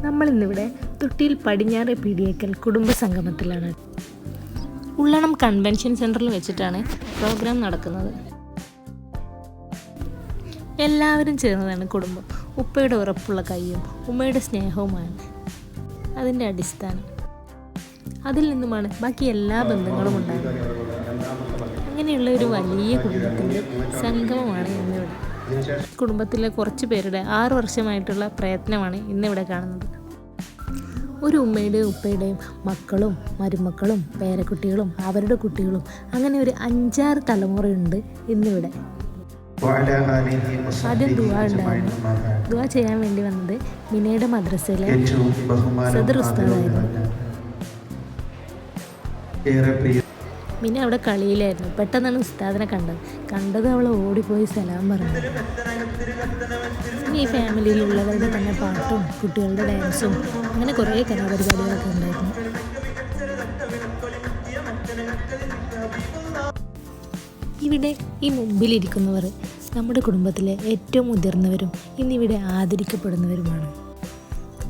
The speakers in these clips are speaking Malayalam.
നമ്മളിന്നിവിടെ തൊട്ടിയിൽ പടിഞ്ഞാറെ പിടിയേക്കൽ കുടുംബ സംഗമത്തിലാണ് ഉള്ളണം കൺവെൻഷൻ സെന്ററിൽ വെച്ചിട്ടാണ് പ്രോഗ്രാം നടക്കുന്നത്. എല്ലാവരും ചേർന്നതാണ് കുടുംബം. ഉപ്പയുടെ ഉറപ്പുള്ള കൈയും ഉമ്മയുടെ സ്നേഹവുമാണ് അതിന്റെ അടിസ്ഥാനം. അതിൽ നിന്നുമാണ് ബാക്കി എല്ലാ ബന്ധങ്ങളും ഉണ്ടാകുന്നത്. അങ്ങനെയുള്ള ഒരു വലിയ കുടുംബത്തിന്റെ സംഗമമാണ് ഇന്നിവിടെ. കുടുംബത്തിലെ കുറച്ച് പേരുടെ ആറു വർഷമായിട്ടുള്ള പ്രയത്നമാണ് ഇന്നിവിടെ കാണുന്നത്. ഒരു ഉമ്മയുടെയും ഉപ്പയുടെയും മക്കളും മരുമക്കളും പേരക്കുട്ടികളും അവരുടെ കുട്ടികളും അങ്ങനെ ഒരു അഞ്ചാറ് തലമുറയുണ്ട് ഇന്നിവിടെ. ആദ്യം ദുവാ ഉണ്ടായിരുന്നു. ദുവാ ചെയ്യാൻ വേണ്ടി വന്നത് മിനയുടെ മദ്രസയിലെ സദർ ഉസ്താദായിരുന്നു. മിന അവിടെ കളിയിലായിരുന്നു. പെട്ടെന്നാണ് ഉസ്താദിനെ കണ്ടത്. കണ്ടത് അവൾ ഓടിപ്പോയി സലാം പറഞ്ഞു. ഈ ഫാമിലിയിലുള്ളവരുടെ തന്നെ പാട്ടും കുട്ടികളുടെ ഡാൻസും അങ്ങനെ കുറേ കലാപരിപാടികളൊക്കെ ഉണ്ടായിരുന്നു. ഇവിടെ ഈ മുമ്പിലിരിക്കുന്നവർ നമ്മുടെ കുടുംബത്തിലെ ഏറ്റവും മുതിർന്നവരും ഇന്നിവിടെ ആദരിക്കപ്പെടുന്നവരുമാണ്.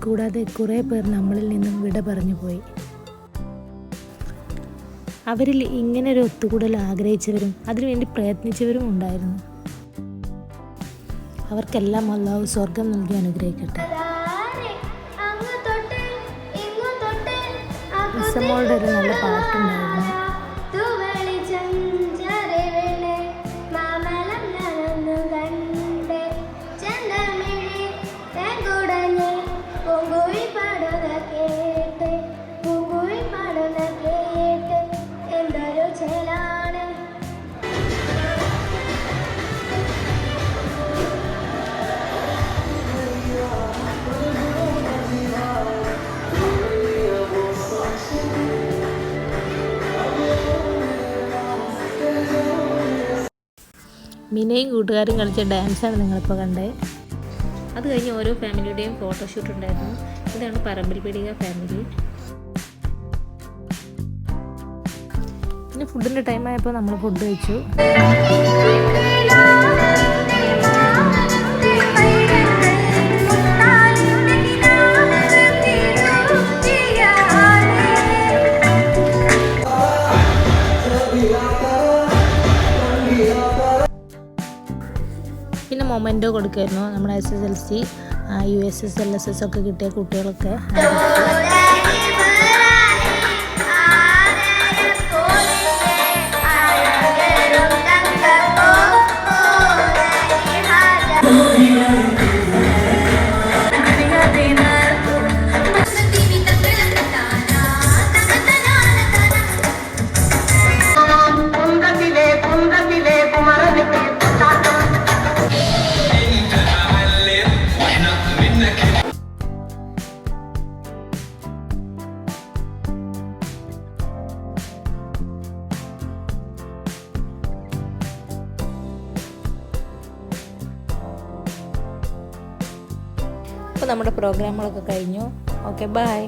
കൂടാതെ കുറേ പേർ നമ്മളിൽ നിന്നും വിട പറഞ്ഞു പോയി. അവരിൽ ഇങ്ങനെ ഒരു ഒത്തുകൂടൽ ആഗ്രഹിച്ചവരും അതിനുവേണ്ടി പ്രയത്നിച്ചവരും ഉണ്ടായിരുന്നു. അവർക്കെല്ലാം അള്ളാഹു സ്വർഗം നൽകി അനുഗ്രഹിക്കട്ടെ. ഇസമോളുടെ ഒരു നല്ല പാട്ടുണ്ടായിരുന്നു. മിനയും കൂട്ടുകാരും കളിച്ച ഡാൻസാണ് നിങ്ങളിപ്പോൾ കണ്ടത് അത് കഴിഞ്ഞ് ഓരോ ഫാമിലിയുടെയും ഫോട്ടോഷൂട്ട് ഉണ്ടായിരുന്നു. ഇതാണ് പറമ്പിൽ പീടിക ഫാമിലി പിന്നെ ഫുഡിന്റെ ടൈമായപ്പോൾ നമ്മൾ ഫുഡ് കഴിച്ചു. മൊമെന്റോ കൊടുക്കുമായിരുന്നു നമ്മുടെ S S L C U S S L S S ഒക്കെ കിട്ടിയ കുട്ടികളൊക്കെ. അപ്പോൾ നമ്മുടെ പ്രോഗ്രാമുകളൊക്കെ കഴിഞ്ഞു ഓക്കെ ബായ്